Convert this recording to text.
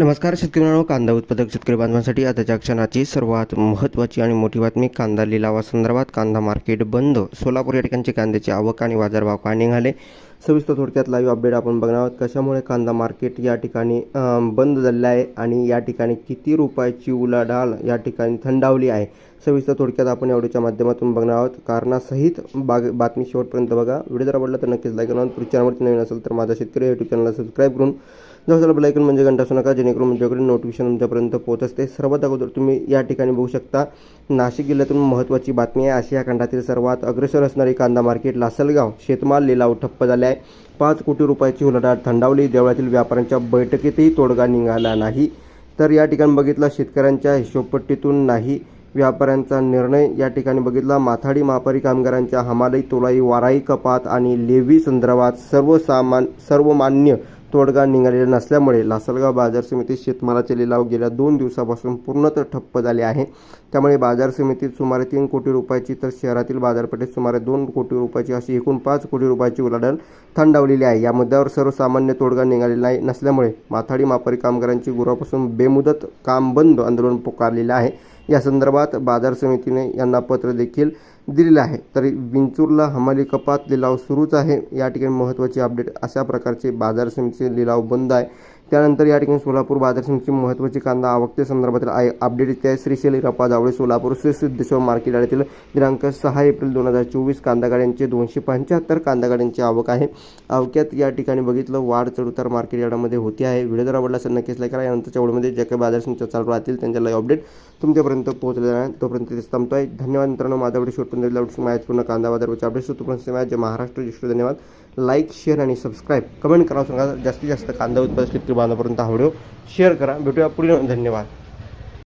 नमस्कार शेतकरी मित्रांनो कांदा उत्पादक शेतकरी बांधवांसाठी आताच्या क्षणाची सर्वात महत्त्वाची आणि मोठी बातमी कांदा लिलावासंदर्भात कांदा मार्केट बंद सोलापूर या ठिकाणचे कांद्याची आवक आणि बाजारभाव काय निघाले सविस्तर थोडक्यात लाईव्ह अपडेट आपण बघणार आहोत. कशामुळे कांदा मार्केट या ठिकाणी बंद झालेलं आहे आणि या ठिकाणी किती रुपयाची उलाढाल या ठिकाणी थंडावली आहे? सविस्तर थोडक्यात आपण एवढ्याच्या माध्यमातून बघणार आहोत. कारणासहित बाग बातमी शेवटपर्यंत बघा. व्हिडिओ जर आवडला तर नक्कीच लाईक करा. पुढच्या चॅनलवरती नवीन असेल तर माझा शेतकरी युट्यूब चॅनलला सबस्क्राईब करून जवळ बेलायकन म्हणजे घंटा असू नका जेणेकरून म्हणजे तुमच्याकडे नोटिफिकेशन तुमच्यापर्यंत पोहोच असते. सर्वात अगोदर तुम्ही या ठिकाणी बघू शकता नाशिक जिल्ह्यातून महत्त्वाची बातमी आहे. आशिया खंडातील सर्वात अग्रेसर असणारी कांदा मार्केट लासलगाव. शेतमाल लिलाव ठप्प झाले आहे. पाच कोटी रुपयाची उलाढाल थंडावली. देवळातील व्यापाऱ्यांच्या बैठकीतही तोडगा निघाला नाही. तर या ठिकाणी बघितला शेतकऱ्यांच्या हिशोबपट्टीतून नाही. व्यापाऱ्यांचा निर्णय या ठिकाणी बघितला. माथाडी मापारी कामगारांच्या हमालाई तोलाई वाराई कपात आणि लेवी संदर्भात सर्वसामान सर्वमान्य तोडगा निघालेला नसल्यामुळे लासलगाव बाजार समितीत शेतमालाचे लिलाव गेल्या दोन दिवसापासून पूर्णतः ठप्प झाले आहे. त्यामुळे बाजार समितीत सुमारे तीन कोटी रुपयाची तर शहरातील बाजारपेठेत सुमारे दोन कोटी रुपयाची अशी एकूण पाच कोटी रुपयाची उलाढाल थंडावलेली आहे. या मुद्द्यावर सर्वसामान्य तोडगा निघालेला नाही नसल्यामुळे माथाडी मापारी कामगारांची गुरापासून बेमुदत काम बंद आंदोलन पुकारलेलं आहे. या संदर्भात बाजार समितीने यांना पत्र देखील दिलेलं आहे. तरी विंचूरला हमाली कपात लिलाव सुरूच आहे. या ठिकाणी महत्त्वाची अपडेट अशा प्रकारचे बाजार समितीचे लिलाव बंद आहे. त्यानंतर या ठिकाणी सोलापूर बाजार समितीची महत्त्वाची कांदा आवकते संदर्भातील आहे अपडेट इथे आहे श्रीशैली रपा जावळे सोलापूर श्री सिद्धेश्वर मार्केट यार्डातील दिनांक सहा एप्रिल दोन हजार चोवीस कांदा गाड्यांचे दोनशे पंच्याहत्तर कांदा गाड्यांची आवक आहे. आवक्यात या ठिकाणी बघितलं वाढ चढउतार मार्केट यार्डामध्ये होती आहे. व्हिडिओ जर आवडला असेल नक्कीच लाईक करा. यानंतरच्या वेळेमध्ये जे काही बाजार समित्या चालू राहतील त्यांच्या लाईव्ह अपडेट तुमच्यापर्यंत पोहोचलेला आहे तोपर्यंत ते थांबतोय. धन्यवाद मित्रांनो. माझा व्हिडिओ शोधून माहिती माहितीपूर्ण कांदा बाजारचे अपडेट्स तोपर्यंत महाराष्ट्र जिष्ट धन्यवाद. लाईक शेअर आणि सबस्क्राईब कमेंट करा सांगा. जास्तीत जास्त कांदा उत्पादन बांधवापर्यंत हा व्हिडिओ शेअर करा. भेटूया पुढील धन्यवाद.